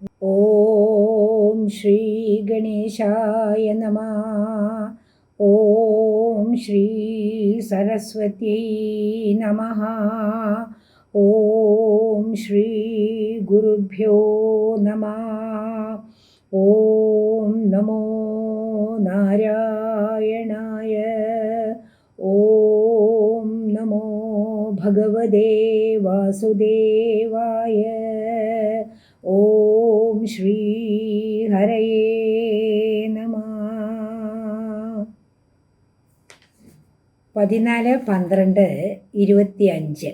ഓം ശ്രീ ഗണേശായ നമ. ഓം ശ്രീ സരസ്വത്യൈ നമ. ഓം ശ്രീ ഗുരുഭ്യോ നമ. ഓം നമോ നാരായണായ. ഓം നമോ ഭഗവദേ വാസുദേവായ. ഓം ശ്രീ ഹരയേ നമ. പതിനാല് പന്ത്രണ്ട് ഇരുപത്തി അഞ്ച്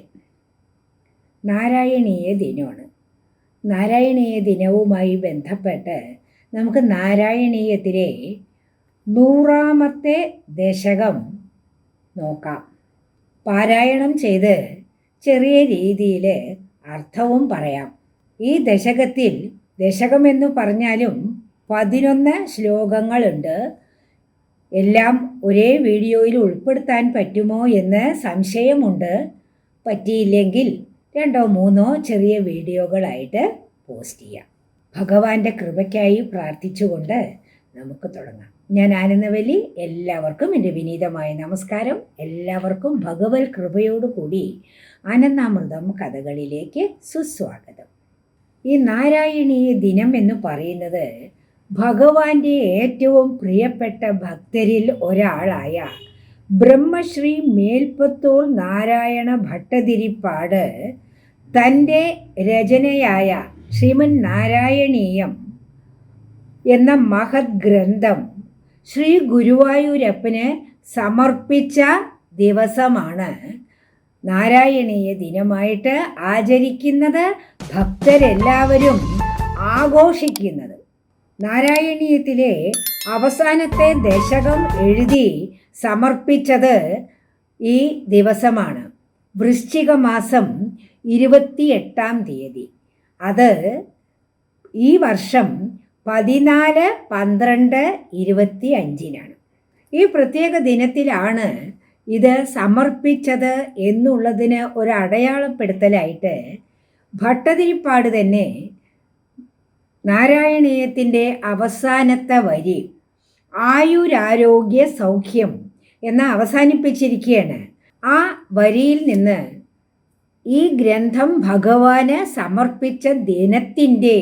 നാരായണീയ ദിനമാണ്. നാരായണീയ ദിനവുമായി ബന്ധപ്പെട്ട് നമുക്ക് നാരായണീയത്തിലെ നൂറാമത്തെ ദശകം നോക്കാം. പാരായണം ചെയ്ത് ചെറിയ രീതിയിൽ അർത്ഥവും പറയാം. ഈ ദശകത്തിൽ ദശകമെന്ന് പറഞ്ഞാലും പതിനൊന്ന് ശ്ലോകങ്ങളുണ്ട്. എല്ലാം ഒരേ വീഡിയോയിൽ ഉൾപ്പെടുത്താൻ പറ്റുമോ എന്ന് സംശയമുണ്ട്. പറ്റിയില്ലെങ്കിൽ രണ്ടോ മൂന്നോ ചെറിയ വീഡിയോകളായിട്ട് പോസ്റ്റ് ചെയ്യാം. ഭഗവാന്റെ കൃപയ്ക്കായി പ്രാർത്ഥിച്ചുകൊണ്ട് നമുക്ക് തുടങ്ങാം. ഞാൻ ആനന്ദവല്ലി എല്ലാവർക്കും എന്റെ വിനീതമായ നമസ്കാരം. എല്ലാവർക്കും ഭഗവത് കൃപയോടുകൂടി ആനന്ദാമൃതം കഥകളിലേക്ക് സുസ്വാഗതം. ഈ നാരായണീയ ദിനം എന്ന് പറയുന്നത് ഭഗവാന്റെ ഏറ്റവും പ്രിയപ്പെട്ട ഭക്തരിൽ ഒരാളായ ബ്രഹ്മശ്രീ മേൽപ്പത്തൂർ നാരായണ ഭട്ടതിരിപ്പാട് തന്റെ രചനയായ ശ്രീമൻ നാരായണീയം എന്ന മഹത് ഗ്രന്ഥം ശ്രീ ഗുരുവായൂരപ്പന് സമർപ്പിച്ച ദിവസമാണ്. നാരായണീയ ദിനമായിട്ട് ആചരിക്കുന്നത് ഭക്തരെല്ലാവരും ആഘോഷിക്കുന്നത്. നാരായണീയത്തിലെ അവസാനത്തെ ദശകം എഴുതി സമർപ്പിച്ചത് ഈ ദിവസമാണ്. വൃശ്ചിക മാസം ഇരുപത്തിയെട്ടാം തീയതി. അത് ഈ വർഷം പതിനാല് പന്ത്രണ്ട് ഇരുപത്തി അഞ്ചിനാണ് ഈ പ്രത്യേക ദിനത്തിലാണ് ഇത് സമർപ്പിച്ചത് എന്നുള്ളതിന് ഒരു അടയാളപ്പെടുത്തലായിട്ട് ഭട്ടതിരിപ്പാട് തന്നെ നാരായണീയത്തിന്റെ അവസാനത്തെ വരി ആയുരാരോഗ്യ സൗഖ്യം എന്ന് അവസാനിപ്പിച്ചിരിക്കുകയാണ്. ആ വരിയിൽ നിന്ന് ഈ ഗ്രന്ഥം ഭഗവാന് സമർപ്പിച്ച ദിനത്തിന്റെ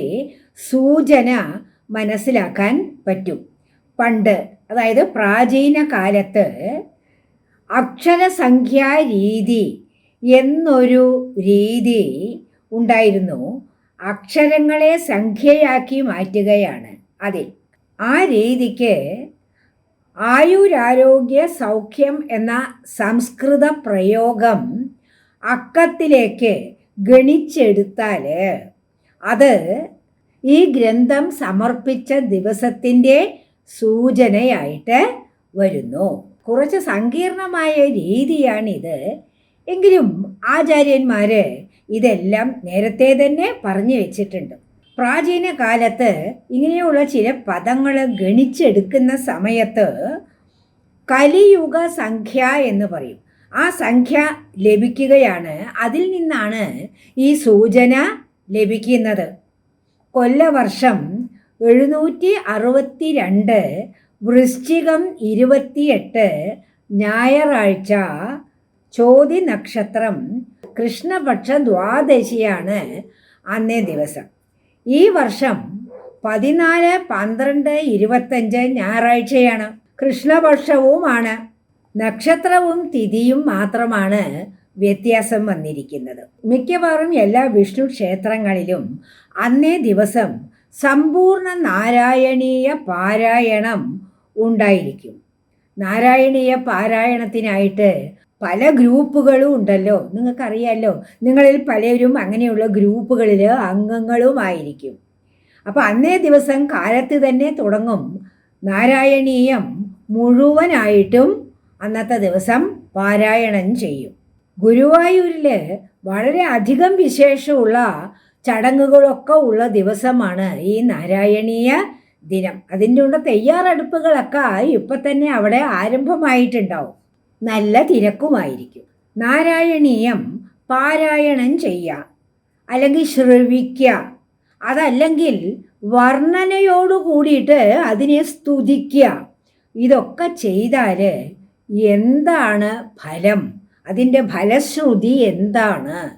സൂചന മനസ്സിലാക്കാൻ പറ്റും. പണ്ട് അതായത് പ്രാചീന കാലത്ത് അക്ഷരസംഖ്യാ രീതി എന്നൊരു രീതി ഉണ്ടായിരുന്നു. അക്ഷരങ്ങളെ സംഖ്യയാക്കി മാറ്റുകയാണ് അതിൽ. ആ രീതിക്ക് ആയുരാരോഗ്യ സൗഖ്യം എന്ന സംസ്കൃത പ്രയോഗം അക്കത്തിലേക്ക് ഗണിച്ചെടുത്താൽ അത് ഈ ഗ്രന്ഥം സമർപ്പിച്ച ദിവസത്തിന്റെ സൂചനയായിട്ട് വരുന്നു. കുറച്ച് സങ്കീർണമായ രീതിയാണിത്. എങ്കിലും ആചാര്യന്മാർ ഇതെല്ലാം നേരത്തെ തന്നെ പറഞ്ഞു വെച്ചിട്ടുണ്ട്. പ്രാചീന കാലത്ത് ഇങ്ങനെയുള്ള ചില പദങ്ങൾ ഗണിച്ചെടുക്കുന്ന സമയത്ത് കലിയുഗ സംഖ്യ എന്ന് പറയും. ആ സംഖ്യ ലഭിക്കുകയാണ്. അതിൽ നിന്നാണ് ഈ സൂചന ലഭിക്കുന്നത്. കൊല്ലവർഷം എഴുന്നൂറ്റി അറുപത്തി രണ്ട് വൃശ്ചികം ഇരുപത്തിയെട്ട് ഞായറാഴ്ച ചോതി നക്ഷത്രം കൃഷ്ണപക്ഷ ദ്വാദശിയാണ് അന്നേ ദിവസം. ഈ വർഷം പതിനാല് പന്ത്രണ്ട് ഇരുപത്തഞ്ച് ഞായറാഴ്ചയാണ്. കൃഷ്ണപക്ഷവുമാണ്. നക്ഷത്രവും തിഥിയും മാത്രമാണ് വ്യത്യാസം വന്നിരിക്കുന്നത്. മിക്കവാറും എല്ലാ വിഷ്ണു ക്ഷേത്രങ്ങളിലും അന്നേ ദിവസം സമ്പൂർണ നാരായണീയ പാരായണം ഉണ്ടായിരിക്കും. നാരായണീയ പാരായണത്തിനായിട്ട് പല ഗ്രൂപ്പുകളും ഉണ്ടല്ലോ. നിങ്ങൾക്കറിയാമല്ലോ നിങ്ങളിൽ പലരും അങ്ങനെയുള്ള ഗ്രൂപ്പുകളിൽ അംഗങ്ങളുമായിരിക്കും അപ്പോൾ അന്നേ ദിവസം കാലത്ത് തന്നെ തുടങ്ങും. നാരായണീയം മുഴുവനായിട്ടും അന്നത്തെ ദിവസം പാരായണം ചെയ്യും. ഗുരുവായൂരിൽ വളരെ അധികം വിശേഷമുള്ള ചടങ്ങുകളൊക്കെ ഉള്ള ദിവസമാണ് ഈ നാരായണീയ ദിനം. അതിന്റെ തയ്യാറെടുപ്പുകളൊക്കെ ആയി ഇപ്പം തന്നെ അവിടെ ആരംഭമായിട്ടുണ്ടാവും. നല്ല തിരക്കുമായിരിക്കും. നാരായണീയം പാരായണം ചെയ്യുക. അല്ലെങ്കിൽ ശ്രവിക്കുക. അതല്ലെങ്കിൽ വർണനയോട് കൂടിയിട്ട് അതിനെ സ്തുതിക്കുക. ഇതൊക്കെ ചെയ്താൽ എന്താണ് ഫലം? അതിന്റെ ഫലശ്രുതി എന്താണ്?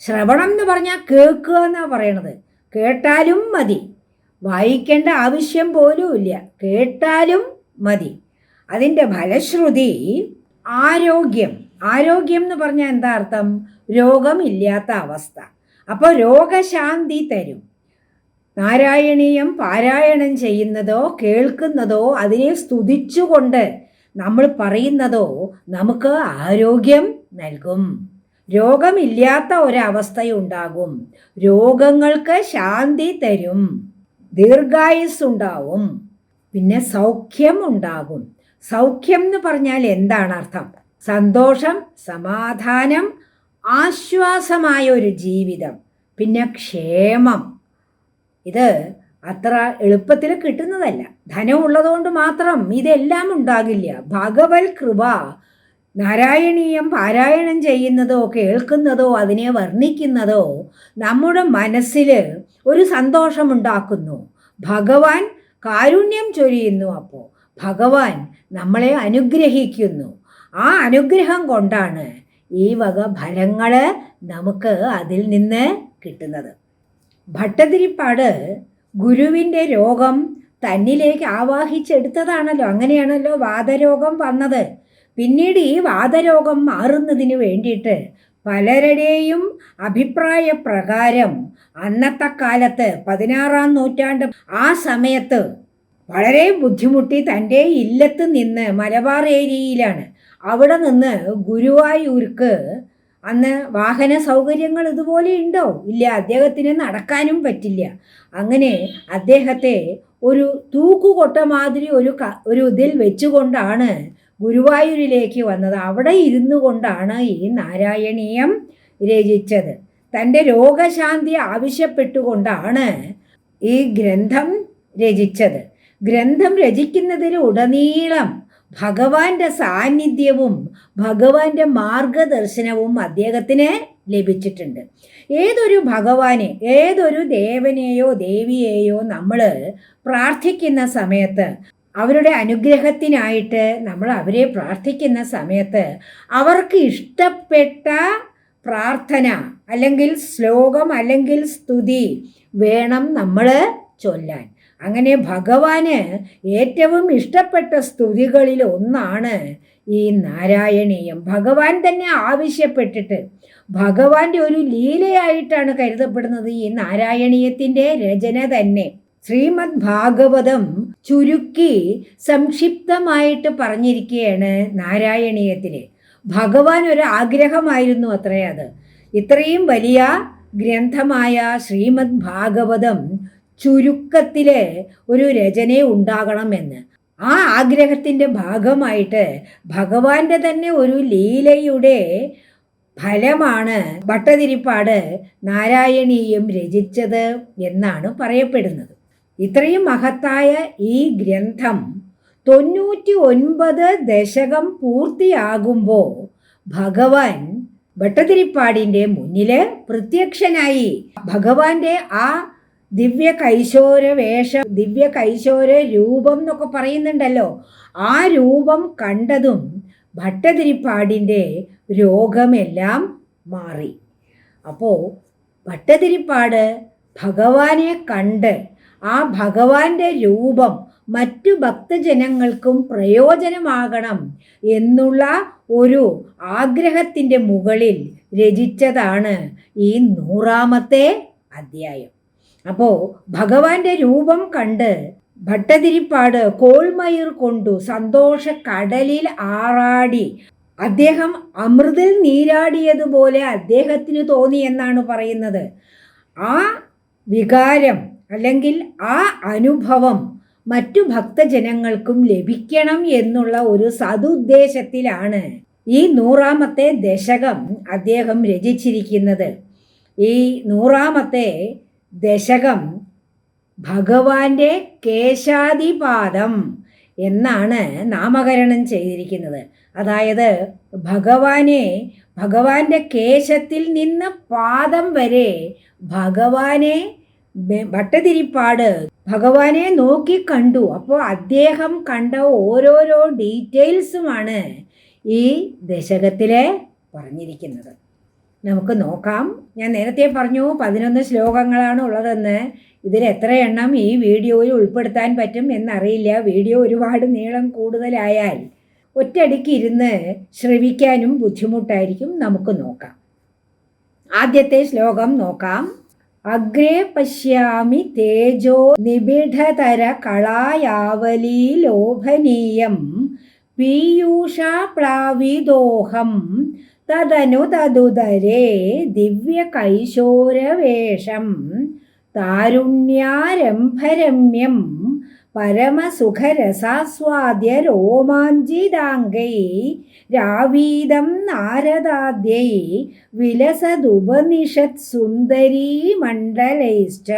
ശ്രവണം എന്ന് പറഞ്ഞാൽ കേൾക്കുക എന്നാണ് പറയണത്. കേട്ടാലും മതി. വായിക്കേണ്ട ആവശ്യം പോലുമില്ല കേട്ടാലും മതി. അതിന്റെ ഫലശ്രുതി ആരോഗ്യം. ആരോഗ്യം എന്ന് പറഞ്ഞാൽ എന്താ അർത്ഥം? രോഗമില്ലാത്ത അവസ്ഥ. അപ്പോൾ രോഗശാന്തി തരും. നാരായണീയം പാരായണം ചെയ്യുന്നതോ കേൾക്കുന്നതോ അതിനെ സ്തുതിച്ചുകൊണ്ട് നമ്മൾ പറയുന്നതോ നമുക്ക് ആരോഗ്യം നൽകും. രോഗമില്ലാത്ത ഒരവസ്ഥയുണ്ടാകും. രോഗങ്ങൾക്ക് ശാന്തി തരും. ദീർഘായുസ് ഉണ്ടാവും പിന്നെ സൗഖ്യം ഉണ്ടാകും സൗഖ്യം എന്ന് പറഞ്ഞാൽ എന്താണ് അർത്ഥം? സന്തോഷം സമാധാനം ആശ്വാസമായ ഒരു ജീവിതം പിന്നെ ക്ഷേമം. ഇത് അത്ര എളുപ്പത്തിൽ കിട്ടുന്നതല്ല. ധനമുള്ളതുകൊണ്ട് മാത്രം ഇതെല്ലാം ഉണ്ടാകില്ല. ഭഗവത് കൃപ നാരായണീയം പാരായണം ചെയ്യുന്നതോ കേൾക്കുന്നതോ അതിനെ വർണിക്കുന്നതോ നമ്മുടെ മനസ്സിൽ ഒരു സന്തോഷമുണ്ടാക്കുന്നു. ഭഗവാൻ കാരുണ്യം ചൊരിയുന്നു അപ്പോൾ ഭഗവാൻ നമ്മളെ അനുഗ്രഹിക്കുന്നു. ആ അനുഗ്രഹം കൊണ്ടാണ് ഈ വക ഫലങ്ങൾ നമുക്ക് അതിൽ നിന്ന് കിട്ടുന്നത്. ഭട്ടതിരിപ്പാട് ഗുരുവിന്റെ രോഗം തന്നിലേക്ക് ആവാഹിച്ചെടുത്തതാണല്ലോ. അങ്ങനെയാണല്ലോ വാദരോഗം വന്നത്. പിന്നീട് ഈ വാദരോഗം മാറുന്നതിന് വേണ്ടിയിട്ട് പലരുടെയും അഭിപ്രായ പ്രകാരം അന്നത്തെ കാലത്ത് പതിനാറാം നൂറ്റാണ്ട് ആ സമയത്ത് വളരെ ബുദ്ധിമുട്ടി തന്റെ ഇല്ലത്ത് നിന്ന് മലബാർ ഏരിയയിലാണ്. അവിടെ നിന്ന് ഗുരുവായൂർക്ക് അന്ന് വാഹന സൗകര്യങ്ങൾ ഇതുപോലെ ഉണ്ടോ? ഇല്ല അദ്ദേഹത്തിന് നടക്കാനും പറ്റില്ല. അങ്ങനെ അദ്ദേഹത്തെ ഒരു തൂക്കുകൊട്ട മാതിരി ഒരു ഒരു ഇതിൽ വെച്ചുകൊണ്ടാണ് ഗുരുവായൂരിലേക്ക് വന്നത്. അവിടെ ഇരുന്നു കൊണ്ടാണ് ഈ നാരായണീയം രചിച്ചത്. തന്റെ രോഗശാന്തി ആവശ്യപ്പെട്ടുകൊണ്ടാണ് ഈ ഗ്രന്ഥം രചിച്ചത്. ഗ്രന്ഥം രചിക്കുന്നതിൽ ഉടനീളം ഭഗവാന്റെ സാന്നിധ്യവും ഭഗവാന്റെ മാർഗദർശനവും അദ്ദേഹത്തിന് ലഭിച്ചിട്ടുണ്ട്. ഏതൊരു ഭഗവാനെ ഏതൊരു ദേവനെയോ ദേവിയെയോ നമ്മൾ പ്രാർത്ഥിക്കുന്ന സമയത്ത് അവരുടെ അനുഗ്രഹത്തിനായിട്ട് നമ്മൾ അവരെ പ്രാർത്ഥിക്കുന്ന സമയത്ത് അവർക്ക് ഇഷ്ടപ്പെട്ട പ്രാർത്ഥന അല്ലെങ്കിൽ ശ്ലോകം അല്ലെങ്കിൽ സ്തുതി വേണം നമ്മൾ ചൊല്ലാൻ. അങ്ങനെ ഭഗവാന് ഏറ്റവും ഇഷ്ടപ്പെട്ട സ്തുതികളിൽ ഒന്നാണ് ഈ നാരായണീയം. ഭഗവാൻ തന്നെ ആവശ്യപ്പെട്ടിട്ട് ഭഗവാന്റെ ഒരു ലീലയായിട്ടാണ് കരുതപ്പെടുന്നത് ഈ നാരായണീയത്തിന്റെ രചന തന്നെ. ശ്രീമദ് ഭാഗവതം ചുരുക്കി സംക്ഷിപ്തമായിട്ട് പറഞ്ഞിരിക്കുകയാണ് നാരായണീയത്തിൽ ഭഗവാൻ ഒരു ആഗ്രഹമായിരുന്നു അത്രേ അത്. ഇത്രയും വലിയ ഗ്രന്ഥമായ ശ്രീമദ് ഭാഗവതം ചുരുക്കത്തിൽ ഒരു രചന ഉണ്ടാകണമെന്ന്. ആ ആഗ്രഹത്തിന്റെ ഭാഗമായിട്ട് ഭഗവാന്റെ തന്നെ ഒരു ലീലയുടെ ഫലമാണ് ഭട്ടതിരിപ്പാട് നാരായണീയം രചിച്ചത് എന്നാണ് പറയപ്പെടുന്നത്. ഇത്രയും മഹത്തായ ഈ ഗ്രന്ഥം തൊണ്ണൂറ്റി ഒൻപത് ദശകം പൂർത്തിയാകുമ്പോൾ ഭഗവാൻ ഭട്ടതിരിപ്പാടിന്റെ മുന്നിൽ പ്രത്യക്ഷനായി. ഭഗവാന്റെ ആ ദിവ്യ കൈശോര വേഷ ദിവ്യ കൈശോര രൂപം എന്നൊക്കെ പറയുന്നുണ്ടല്ലോ. ആ രൂപം കണ്ടതും ഭട്ടതിരിപ്പാടിന്റെ രോഗമെല്ലാം മാറി. അപ്പോൾ ഭട്ടതിരിപ്പാട് ഭഗവാനെ കണ്ട് ആ ഭഗവാന്റെ രൂപം മറ്റു ഭക്തജനങ്ങൾക്കും പ്രയോജനമാകണം എന്നുള്ള ഒരു ആഗ്രഹത്തിന്റെ മുകളിൽ രചിച്ചതാണ് ഈ നൂറാമത്തെ അധ്യായം. അപ്പോൾ ഭഗവാന്റെ രൂപം കണ്ട് ഭട്ടതിരിപ്പാട് കോൾമയിർ കൊണ്ടു സന്തോഷ കടലിൽ ആറാടി. അദ്ദേഹം അമൃതിൽ നീരാടിയതുപോലെ അദ്ദേഹത്തിന് തോന്നി എന്നാണ് പറയുന്നത്. ആ വികാരം അല്ലെങ്കിൽ ആ അനുഭവം മറ്റു ഭക്തജനങ്ങൾക്കും ലഭിക്കണം എന്നുള്ള ഒരു സതുദ്ദേശത്തിലാണ് ഈ നൂറാമത്തെ ദശകം അദ്ദേഹം രചിച്ചിരിക്കുന്നത്. ഈ നൂറാമത്തെ ദശകം ഭഗവാന്റെ കേശാദിപാദം എന്നാണ് നാമകരണം ചെയ്തിരിക്കുന്നത്. അതായത് ഭഗവാനെ ഭഗവാന്റെ കേശത്തിൽ നിന്ന് പാദം വരെ ഭഗവാനെ ഭട്ടതിരിപ്പാട് ഭഗവാനെ നോക്കി കണ്ടു. അപ്പോൾ അദ്ദേഹം കണ്ട ഓരോരോ ഡീറ്റെയിൽസുമാണ് ഈ ദശകത്തിലെ പറഞ്ഞിരിക്കുന്നത്. നമുക്ക് നോക്കാം. ഞാൻ നേരത്തെ പറഞ്ഞു പതിനൊന്ന് ശ്ലോകങ്ങളാണ് ഉള്ളതെന്ന്. ഇതിൽ എത്ര എണ്ണം ഈ വീഡിയോയിൽ ഉൾപ്പെടുത്താൻ പറ്റും എന്നറിയില്ല. വീഡിയോ ഒരുപാട് നീളം കൂടുതലായാൽ ഒറ്റയടിക്ക് ഇരുന്ന് ശ്രവിക്കാനും ബുദ്ധിമുട്ടായിരിക്കും. നമുക്ക് നോക്കാം. ആദ്യത്തെ ശ്ലോകം നോക്കാം. അഗ്രേ പശ്യാമി തേജോ നിബിഡതര കളായാവലീ ലോഭനീയം പീയൂഷാപ്ലാവിദോഹം തദനു തദുദരേ ദിവ്യകൈശോരവേഷം താരുണ്യാരംഭരമ്യം പരമസുഖരസാസ്വാദ്യ രോമാഞ്ചിതാംഗൈ രാവീതം നാരദാദ്യൈ വിലസതുപനിഷത് സുന്ദരീ മണ്ഡലൈശ്ച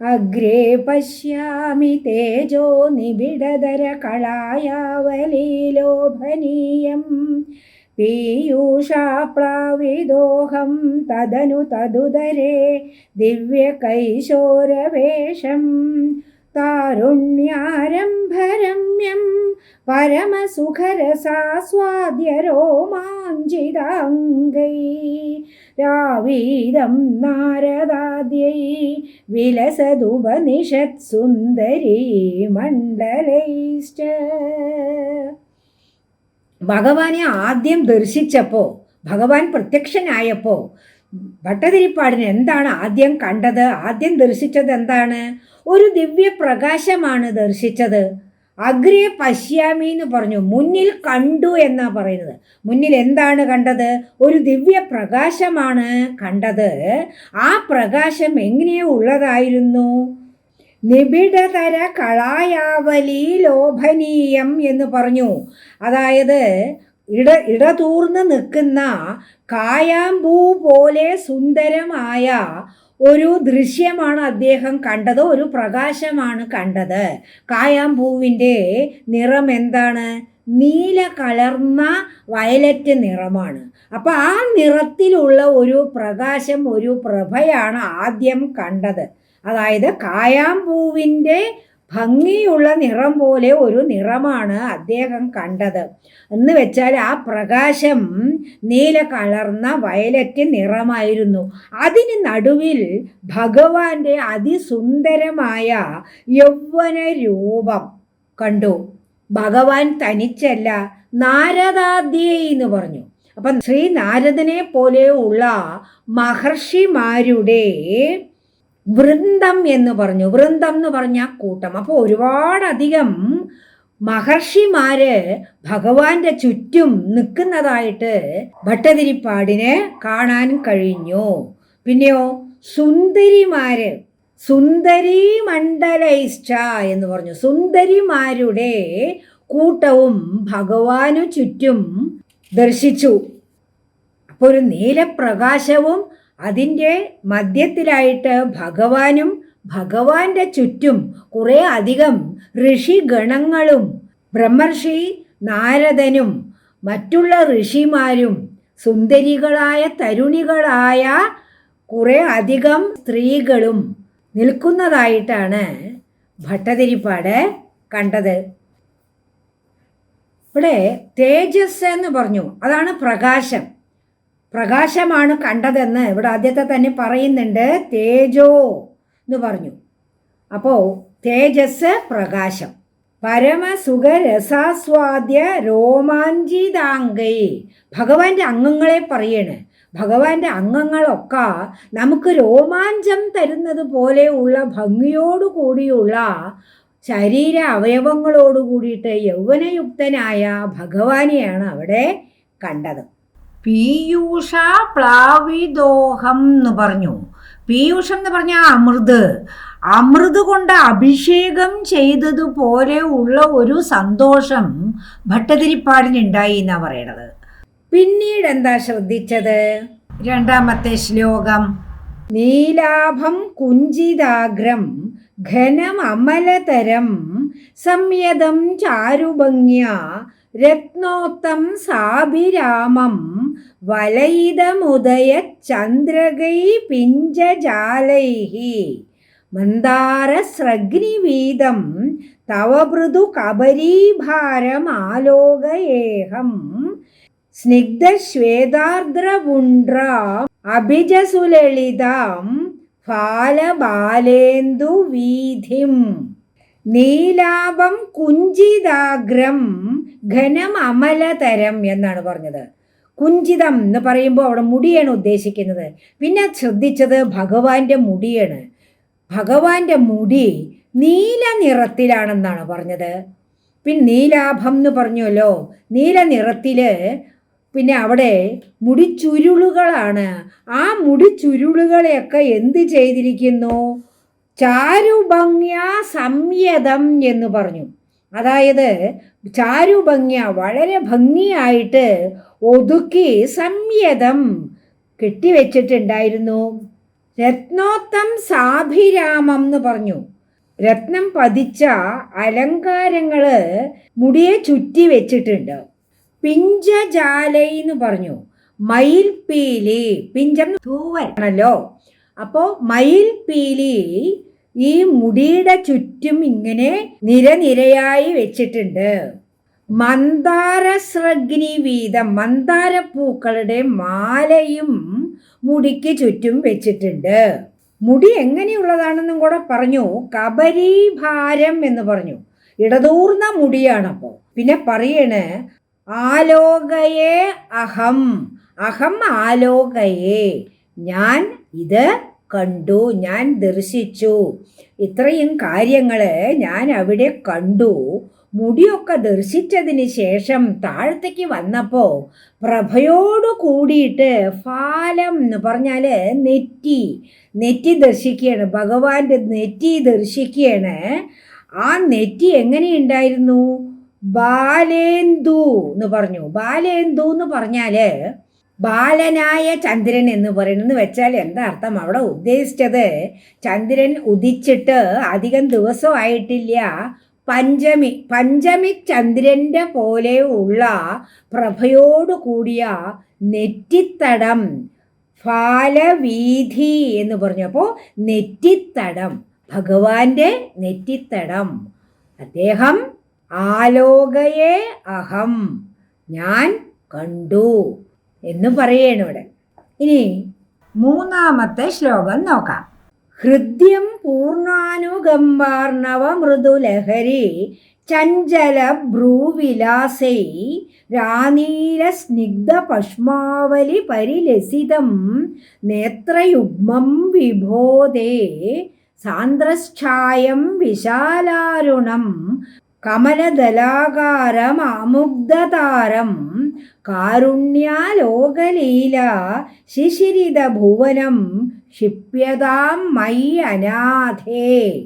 അഗ്രേ പശ്യാമി തേജോ നിബിഡതര കളായാവലീലോഭനീയം പീയൂഷാപ്ലാവിദോഹം തദനു തദുദരേ ദിവ്യകൈശോരവേഷം. താരുണ്യാരംഭരമ്യം പരമസുഖരസാസ്വാദ്യ രോമാഞ്ചിതാംഗൈ രാവീതം നാരദാദ്യൈ വിലസതുപനിഷത് സുന്ദരീ മണ്ഡലൈശ്ച. ഭഗവാനെ ആദ്യം ദർശിച്ചപ്പോൾ ഭഗവാൻ പ്രത്യക്ഷനായപ്പോൾ ഭട്ടതിരിപ്പാടിന് എന്താണ് ആദ്യം കണ്ടത്? ആദ്യം ദർശിച്ചത് എന്താണ്? ഒരു ദിവ്യപ്രകാശമാണ് ദർശിച്ചത്. അഗ്രേ പശ്യാമി എന്ന് പറഞ്ഞു. മുന്നിൽ കണ്ടു എന്നാ പറയുന്നത്. മുന്നിൽ എന്താണ് കണ്ടത്? ഒരു ദിവ്യ പ്രകാശമാണ് കണ്ടത്. ആ പ്രകാശം എങ്ങനെയോ ഉള്ളതായിരുന്നു. നിബിഡതര കളായാവലി ലോഭനീയം എന്ന് പറഞ്ഞു. അതായത് ഇട ഇടതൂർന്ന് നിൽക്കുന്ന കായാമ്പൂ പോലെ സുന്ദരമായ ഒരു ദൃശ്യമാണ് അദ്ദേഹം കണ്ടത് ഒരു പ്രകാശമാണ് കണ്ടത്. കായാമ്പൂവിന്റെ നിറം എന്താണ്? നീല കലർന്ന വയലറ്റ് നിറമാണ്. അപ്പോൾ ആ നിറത്തിലുള്ള ഒരു പ്രകാശം ഒരു പ്രഭയാണ് ആദ്യം കണ്ടത്. അതായത് കായാമ്പൂവിന്റെ ഭംഗിയുള്ള നിറം പോലെ ഒരു നിറമാണ് അദ്ദേഹം കണ്ടത്. എന്ന് വെച്ചാൽ ആ പ്രകാശം നീല കലർന്ന വയലറ്റ് നിറമായിരുന്നു. അതിന് നടുവിൽ ഭഗവാന്റെ അതിസുന്ദരമായ യൗവന രൂപം കണ്ടു. ഭഗവാൻ തനിച്ചല്ല നാരദാദ്യേ എന്ന് പറഞ്ഞു. അപ്പം ശ്രീ നാരദനെ പോലെയുള്ള മഹർഷിമാരുടെ വൃന്ദം എന്ന് പറഞ്ഞു. വൃന്ദം എന്ന് പറഞ്ഞ കൂട്ടം. അപ്പോൾ ഒരുപാടധികം മഹർഷിമാര് ഭഗവാന്റെ ചുറ്റും നിൽക്കുന്നതായിട്ട് ഭട്ടതിരിപ്പാടിന് കാണാൻ കഴിഞ്ഞു. പിന്നെയോ സുന്ദരിമാര് സുന്ദരി മണ്ഡലൈഷ്ട എന്ന് പറഞ്ഞു. സുന്ദരിമാരുടെ കൂട്ടവും ഭഗവാനു ചുറ്റും ദർശിച്ചു. അപ്പോൾ ഒരു നീലപ്രകാശവും അതിന്റെ മധ്യത്തിലായിട്ട് ഭഗവാനും ഭഗവാന്റെ ചുറ്റും കുറേ അധികം ഋഷിഗണങ്ങളും ബ്രഹ്മർഷി നാരദനും മറ്റുള്ള ഋഷിമാരും സുന്ദരികളായ തരുണികളായ കുറേ അധികം സ്ത്രീകളും നിൽക്കുന്നതായിട്ടാണ് ഭട്ടതിരിപ്പാട് കണ്ടത്. ഇവിടെ തേജസ് എന്ന് പറഞ്ഞു. അതാണ് പ്രകാശം. പ്രകാശമാണ് കണ്ടതെന്ന് ഇവിടെ ആദ്യത്തെ തന്നെ പറയുന്നുണ്ട് തേജോ എന്ന് പറഞ്ഞു. അപ്പോൾ തേജസ് പ്രകാശം. പരമസുഖ രസാസ്വാദ്യ രോമാഞ്ചിതാംഗൈ. ഭഗവാന്റെ അംഗങ്ങളെ പറയണ്. ഭഗവാന്റെ അംഗങ്ങളൊക്കെ നമുക്ക് രോമാഞ്ചം തരുന്നത് പോലെയുള്ള ഭംഗിയോടു കൂടിയുള്ള ശരീര അവയവങ്ങളോട് കൂടിയിട്ട് യൗവനയുക്തനായ ഭഗവാനെയാണ് അവിടെ കണ്ടത്. പീയൂഷ പ്ലാവിദോഹം എന്ന് പറഞ്ഞു. പീയൂഷം എന്ന് പറഞ്ഞാൽ അമൃത്. അമൃത് കൊണ്ട് അഭിഷേകം ചെയ്തതുപോലെ ഉള്ള ഒരു സന്തോഷം ഭട്ടതിരിപ്പാടിനുണ്ടായി എന്നാ പറയണത്. പിന്നീട് എന്താ ശ്രദ്ധിച്ചത്? രണ്ടാമത്തെ ശ്ലോകം. നീലാഭം കുഞ്ചിതാഗ്രം ഘനം അമലതരം സംയതം ചാരുഭംഗ്യ രത്നോത്തം സാഭിരാമം വലയിതമുദയ ചന്ദ്രകൈ പിഞ്ചജാലൈः മന്ദാരസ്രഗ്നിവീതം തവ മൃദു കബരീഭാരമാലോകയേഹം സ്നിഗ്ധശ്വേതാർദ്രവുണ്ട്രാം അഭിജസുലളിതാം ഫാലബാലേന്ദുവീഥിം. നീലാഭം കുഞ്ചിതാഗ്രം ഘനം അമലതരം എന്നാണ് പറഞ്ഞത്. കുഞ്ചിതം എന്ന് പറയുമ്പോൾ അവിടെ മുടിയാണ് ഉദ്ദേശിക്കുന്നത്. പിന്നെ ശ്രദ്ധിച്ചത് ഭഗവാന്റെ മുടിയാണ്. ഭഗവാന്റെ മുടി നീല നിറത്തിലാണെന്നാണ് പറഞ്ഞത്. പിന്നെ നീലാഭം എന്ന് പറഞ്ഞല്ലോ നീല നിറത്തിൽ പിന്നെ അവിടെ മുടിച്ചുരുളുകളാണ്. ആ മുടിച്ചുരുളുകളെയൊക്കെ എന്ത് ചെയ്തിരിക്കുന്നു? ചാരുഭംഗ്യ സംയതം എന്ന് പറഞ്ഞു. അതായത് ചാരുഭംഗ്യ വളരെ ഭംഗിയായിട്ട് ഒതുക്കി സംയതം കെട്ടിവെച്ചിട്ടുണ്ടായിരുന്നു. രത്നോത്തം സാഭിരാമം എന്ന് പറഞ്ഞു. രത്നം പതിച്ച അലങ്കാരങ്ങൾ മുടിയെ ചുറ്റി വെച്ചിട്ടുണ്ട്. പിഞ്ചജാലൈ എന്ന് പറഞ്ഞു. മയിൽപീലി പിഞ്ചം തൂവലാണല്ലോ മയിൽ പീലി ഈ മുടിയുടെ ചുറ്റും ഇങ്ങനെ നിരനിരയായി വെച്ചിട്ടുണ്ട്. മന്ദാരസ്രഗ്നി വീതം മന്ദാരപ്പൂക്കളുടെ മാലയും മുടിക്ക് ചുറ്റും വെച്ചിട്ടുണ്ട്. മുടി എങ്ങനെയുള്ളതാണെന്നും കൂടെ പറഞ്ഞു. കബരീഭാരം എന്ന് പറഞ്ഞു. ഇടതൂർന്ന മുടിയാണപ്പോ. പിന്നെ പറയണ് ആലോകയെ അഹം. അഹം ആലോകയെ. ഞാൻ ഇത് കണ്ടു ഞാൻ ദർശിച്ചു. ഇത്രയും കാര്യങ്ങൾ ഞാൻ അവിടെ കണ്ടു. മുടിയൊക്കെ ദർശിച്ചതിന് ശേഷം താഴത്തേക്ക് വന്നപ്പോൾ പ്രഭയോട് കൂടിയിട്ട് ഫാലം എന്ന് പറഞ്ഞാൽ നെറ്റി നെറ്റി ദർശിക്കുകയാണ്. ഭഗവാന്റെ നെറ്റി ദർശിക്കുകയാണ്. ആ നെറ്റി എങ്ങനെയുണ്ടായിരുന്നു? ബാലേന്ദു എന്ന് പറഞ്ഞു. ബാലേന്ദു എന്ന് പറഞ്ഞാൽ ബാലനായ ചന്ദ്രൻ എന്ന് പറയുന്നത് വെച്ചാൽ എന്താ അർത്ഥം? അവിടെ ഉദ്ദേശിച്ചത് ചന്ദ്രൻ ഉദിച്ചിട്ട് അധികം ദിവസമായിട്ടില്ല പഞ്ചമി പഞ്ചമി ചന്ദ്രന്റെ പോലെ ഉള്ള പ്രഭയോട് കൂടിയ നെറ്റിത്തടം ഫാലവീധി എന്ന് പറഞ്ഞപ്പോൾ നെറ്റിത്തടം ഭഗവാന്റെ നെറ്റിത്തടം. അദ്ദേഹം ആലോകയെ അഹം ഞാൻ കണ്ടു. എന്ന് പറയുകയാണ് ഇവിടെ. ഇനി മൂന്നാമത്തെ ശ്ലോകം നോക്കാം. ഹൃദ്യം പൂർണാനുഗംബാർണവ മൃദുലഹരി ചഞ്ചല ഭ്രൂവിലാസൈ രാനീല സ്നിഗ്ധ പഷ്മാവലി പരിലസിതം നേത്രയുഗ്മം വിഭോദേ സാന്ദ്രശ്ചായം വിശാലാരുണം കമലദലാകാരമാമുഗ്ധതാരം കാരുണ്യാലോകലീല ശിശിരിത ഭുവനം ക്ഷിപ്യതാം മൈ അനാഥേ.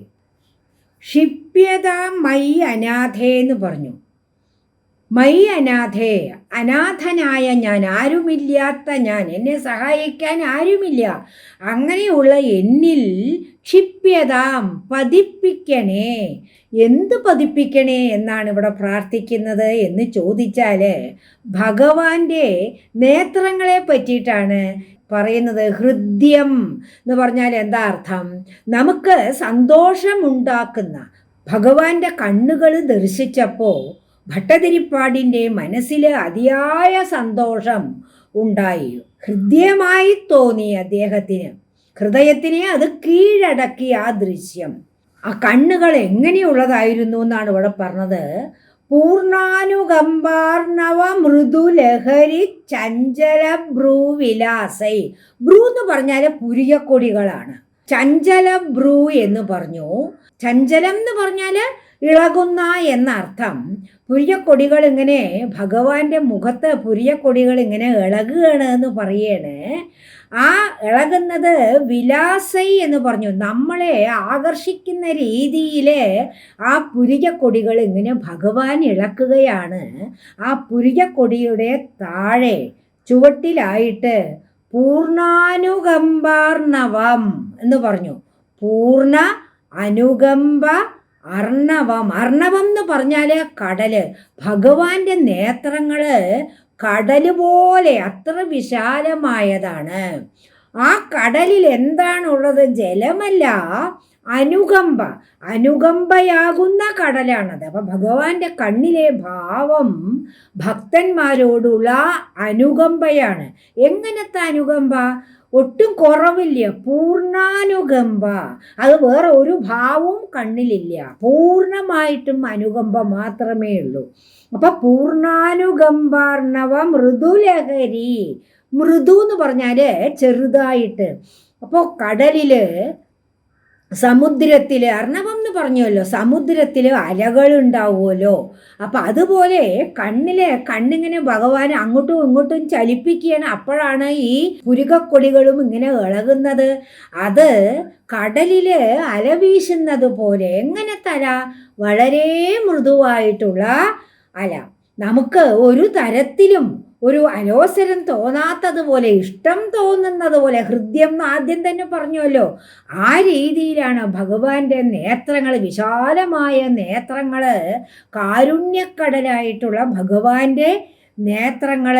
ക്ഷിപ്യതാം മൈ അനാഥേ എന്ന് പറഞ്ഞു. മൈ അനാഥേ അനാഥനായ ഞാൻ ആരുമില്ലാത്ത ഞാൻ എന്നെ സഹായിക്കാൻ ആരുമില്ല. അങ്ങനെയുള്ള എന്നിൽ ക്ഷിപ്യതാം പതിപ്പിക്കണേ. എന്ത് പതിപ്പിക്കണേ എന്നാണ് ഇവിടെ പ്രാർത്ഥിക്കുന്നത് എന്ന് ചോദിച്ചാൽ ഭഗവാന്റെ നേത്രങ്ങളെ പറ്റിയിട്ടാണ് പറയുന്നത്. ഹൃദ്യം എന്ന് പറഞ്ഞാൽ എന്താ അർത്ഥം? നമുക്ക് സന്തോഷമുണ്ടാക്കുന്ന ഭഗവാന്റെ കണ്ണുകൾ ദർശിച്ചപ്പോൾ ഭട്ടതിരിപ്പാടിന്റെ മനസ്സിൽ അതിയായ സന്തോഷം ഉണ്ടായി. ഹൃദ്യമായി തോന്നി അദ്ദേഹത്തിന്. ഹൃദയത്തിനെ അത് കീഴടക്കി ആ ദൃശ്യം. ആ കണ്ണുകൾ എങ്ങനെയുള്ളതായിരുന്നു എന്നാണ് ഇവിടെ പറഞ്ഞത്. പൂർണാനുകമ്പാർണവ മൃദുലഹരി ചഞ്ചല ഭ്രൂവിലാസൈ ഭ്രൂ എന്ന് പറഞ്ഞാൽ പുരികക്കൊടികളാണ്. ചഞ്ചല ഭ്രൂ എന്ന് പറഞ്ഞു. ചഞ്ചലം എന്ന് പറഞ്ഞാൽ ഇളകുന്ന എന്നർത്ഥം. പുരിയക്കൊടികൾ ഇങ്ങനെ ഭഗവാന്റെ മുഖത്ത് പുരിയക്കൊടികൾ ഇങ്ങനെ ഇളകുകയാണ് എന്ന് പറയാണ്. ആ ഇളകുന്നത് വിലാസൈ എന്ന് പറഞ്ഞു. നമ്മളെ ആകർഷിക്കുന്ന രീതിയിൽ ആ പുരികക്കൊടികൾ ഇങ്ങനെ ഭഗവാൻ ഇളക്കുകയാണ്. ആ പുരികക്കൊടിയുടെ താഴെ ചുവട്ടിലായിട്ട് പൂർണാനുകമ്പാർണവം എന്ന് പറഞ്ഞു. പൂർണ അനുകമ്പ അർണവം. അർണവം എന്ന് പറഞ്ഞാൽ കടൽ ഭഗവാന്റെ നേത്രങ്ങൾ കടൽ പോലെ അത്ര വിശാലമായതാണ്. ആ കടലിൽ എന്താണുള്ളത്? ജലമല്ല അനുകമ്പ. അനുകമ്പയാകുന്ന കടലാണത്. അപ്പം ഭഗവാന്റെ കണ്ണിലെ ഭാവം ഭക്തന്മാരോടുള്ള അനുകമ്പയാണ്. എങ്ങനത്തെ അനുകമ്പ? ഒട്ടും കുറവില്ല. പൂർണാനുകമ്പ അത് വേറെ ഒരു ഭാവവും കണ്ണിലില്ല. പൂർണമായിട്ടും അനുകമ്പ മാത്രമേ ഉള്ളൂ അപ്പം പൂർണാനുകമ്പാർണവ മൃദുലഹരി. മൃദു എന്ന് പറഞ്ഞാൽ ചെറുതായിട്ട്. അപ്പോൾ കടലിൽ സമുദ്രത്തിൽ അർണവം എന്ന് പറഞ്ഞല്ലോ സമുദ്രത്തിൽ അലകൾ ഉണ്ടാവുമല്ലോ അപ്പം അതുപോലെ കണ്ണിലെ കണ്ണിങ്ങനെ ഭഗവാൻ അങ്ങോട്ടും ഇങ്ങോട്ടും ചലിപ്പിക്കുകയാണ്. അപ്പോഴാണ് ഈ പുരുകക്കൊടികളും ഇങ്ങനെ ഇളകുന്നത്. അത് കടലിൽ അല വീശുന്നത് പോലെ എങ്ങനെ തല? വളരെ മൃദുവായിട്ടുള്ള അല. നമുക്ക് ഒരു തരത്തിലും ഒരു അലോസരം തോന്നാത്തതുപോലെ ഇഷ്ടം തോന്നുന്നത് പോലെ ഹൃദ്യം എന്ന് ആദ്യം തന്നെ പറഞ്ഞുവല്ലോ. ആ രീതിയിലാണ് ഭഗവാന്റെ നേത്രങ്ങൾ വിശാലമായ നേത്രങ്ങൾ കാരുണ്യക്കടലായിട്ടുള്ള ഭഗവാന്റെ നേത്രങ്ങൾ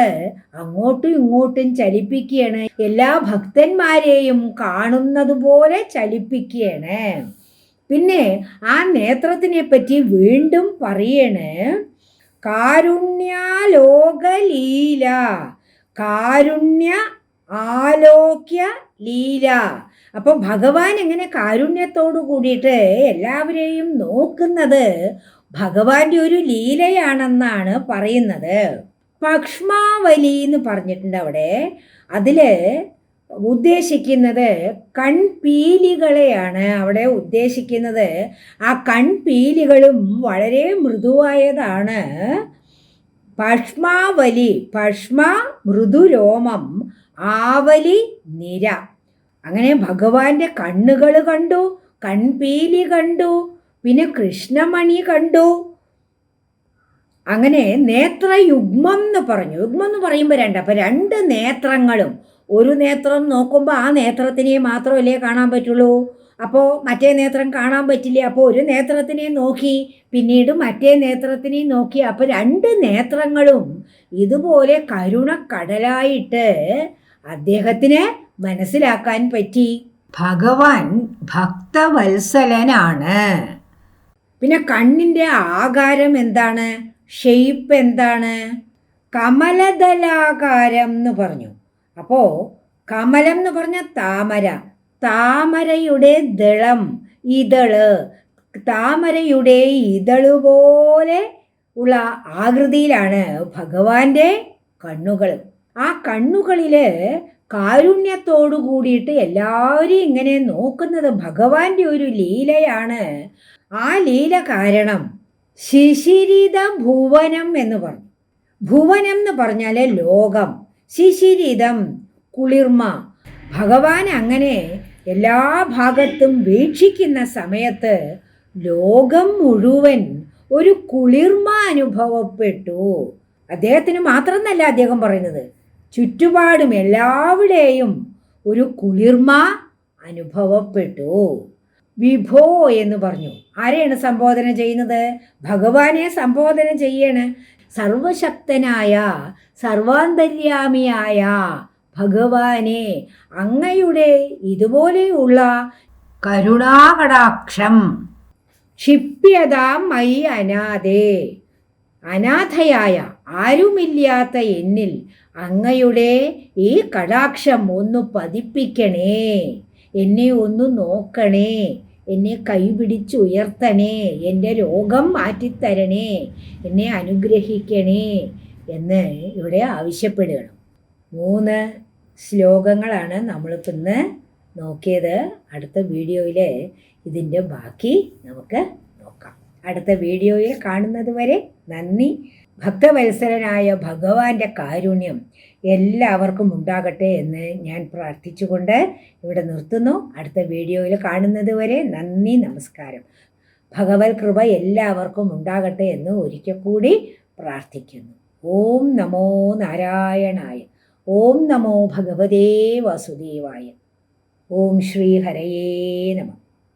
അങ്ങോട്ടും ഇങ്ങോട്ടും ചലിപ്പിക്കുകയാണ്. എല്ലാ ഭക്തന്മാരെയും കാണുന്നത് പോലെ ചലിപ്പിക്കുകയാണ്. പിന്നെ ആ നേത്രത്തിനെ പറ്റി വീണ്ടും പറയണേ കാരുണ്യാലോകലീല. കാരുണ്യ ആലോക്യ ലീല. അപ്പം ഭഗവാൻ എങ്ങനെ കാരുണ്യത്തോടു കൂടിയിട്ട് എല്ലാവരെയും നോക്കുന്നത് ഭഗവാന്റെ ഒരു ലീലയാണെന്നാണ് പറയുന്നത്. പക്ഷ്മാവലി എന്ന് പറഞ്ഞിട്ടുണ്ട് അവിടെ. അതിൽ ഉദ്ദേശിക്കുന്നത് കൺപീലികളെയാണ്. അവിടെ ഉദ്ദേശിക്കുന്നത് ആ കൺപീലികളും വളരെ മൃദുവായതാണ്. പഷ്മാവലി പഷ്മ മൃദുരോമം ആവലി നിര. അങ്ങനെ ഭഗവാന്റെ കണ്ണുകൾ കണ്ടു കൺപീലി കണ്ടു പിന്നെ കൃഷ്ണമണി കണ്ടു. അങ്ങനെ നേത്രയുഗ്മം എന്ന് പറഞ്ഞു. യുഗ്മം എന്ന് പറയുമ്പോൾ രണ്ട് അപ്പം രണ്ട് നേത്രങ്ങളും ഒരു നേത്രം നോക്കുമ്പോൾ ആ നേത്രത്തിനെ മാത്രമല്ലേ കാണാൻ പറ്റുള്ളൂ? അപ്പോൾ മറ്റേ നേത്രം കാണാൻ പറ്റില്ല? അപ്പോൾ ഒരു നേത്രത്തിനെ നോക്കി പിന്നീട് മറ്റേ നേത്രത്തിനെ നോക്കി അപ്പോൾ രണ്ട് നേത്രങ്ങളും ഇതുപോലെ കരുണക്കടലായിട്ട് അദ്ദേഹത്തിന് മനസ്സിലാക്കാൻ പറ്റി. ഭഗവാൻ ഭക്തവത്സലനാണ്. പിന്നെ കണ്ണിന്റെ ആകാരം എന്താണ്? ഷെയ്പ്പ് എന്താണ്? കമലദലാകാരം എന്ന് പറഞ്ഞു. അപ്പോൾ കമലം എന്ന് പറഞ്ഞ താമര. താമരയുടെ ദളം ഇതൾ. താമരയുടെ ഇതൾ പോലെ ഉള്ള ആകൃതിയിലാണ് ഭഗവാന്റെ കണ്ണുകൾ. ആ കണ്ണുകളിൽ കാരുണ്യത്തോടു കൂടിയിട്ട് എല്ലാവരും ഇങ്ങനെ നോക്കുന്നത് ഭഗവാന്റെ ഒരു ലീലയാണ്. ആ ലീല കാരണം ശിശിരിത ഭുവനം എന്ന് പറഞ്ഞു. ഭുവനം എന്ന് പറഞ്ഞാൽ ലോകം. ശിശിരിതം കുളിർമ. ഭഗവാൻ അങ്ങനെ എല്ലാ ഭാഗത്തും വീക്ഷിക്കുന്ന സമയത്ത് ലോകം മുഴുവൻ ഒരു കുളിർമ അനുഭവപ്പെട്ടു. അദ്ദേഹത്തിന് മാത്രമെന്നല്ല അദ്ദേഹം പറയുന്നത്. ചുറ്റുപാടും എല്ലാവിടെയും ഒരു കുളിർമ അനുഭവപ്പെട്ടു. വിഭോ എന്ന് പറഞ്ഞു. ആരെയാണ് സംബോധന ചെയ്യുന്നത്? ഭഗവാനെ സംബോധന ചെയ്യാണ്. സർവശക്തനായ സർവാന്തര്യാമിയായ ഭഗവാനെ അങ്ങയുടെ ഇതുപോലെയുള്ള കരുണാകടാക്ഷം ക്ഷിപ്യതാം മൈ അനാഥേ. അനാഥയായ ആരുമില്ലാത്ത എന്നിൽ അങ്ങയുടെ ഈ കടാക്ഷം ഒന്ന് പതിപ്പിക്കണേ എന്നെ ഒന്ന് നോക്കണേ. എന്നെ കൈപിടിച്ചുയർത്തണേ എന്റെ രോഗം മാറ്റിത്തരണേ എന്നെ അനുഗ്രഹിക്കണേ എന്ന് ഇവിടെ ആവശ്യപ്പെടുകയാണ്. മൂന്ന് ശ്ലോകങ്ങളാണ് നമ്മളിപ്പിന്ന് നോക്കിയത്. അടുത്ത വീഡിയോയിൽ ഇതിന്റെ ബാക്കി നമുക്ക് നോക്കാം. അടുത്ത വീഡിയോയിൽ കാണുന്നത് വരെ നന്ദി. ഭക്തവത്സരനായ ഭഗവാന്റെ കാരുണ്യം എല്ലാവർക്കും ഉണ്ടാകട്ടെ എന്ന് ഞാൻ പ്രാർത്ഥിച്ചുകൊണ്ട് ഇവിടെ നിർത്തുന്നു. അടുത്ത വീഡിയോയിൽ കാണുന്നത് വരെ നന്ദി നമസ്കാരം. ഭഗവത് കൃപ എല്ലാവർക്കും ഉണ്ടാകട്ടെ എന്ന് ഒരിക്കൽ കൂടി പ്രാർത്ഥിക്കുന്നു. ഓം നമോ നാരായണായ ഓം നമോ ഭഗവതേ വാസുദേവായ ഓം ശ്രീ ഹരയേ നമ.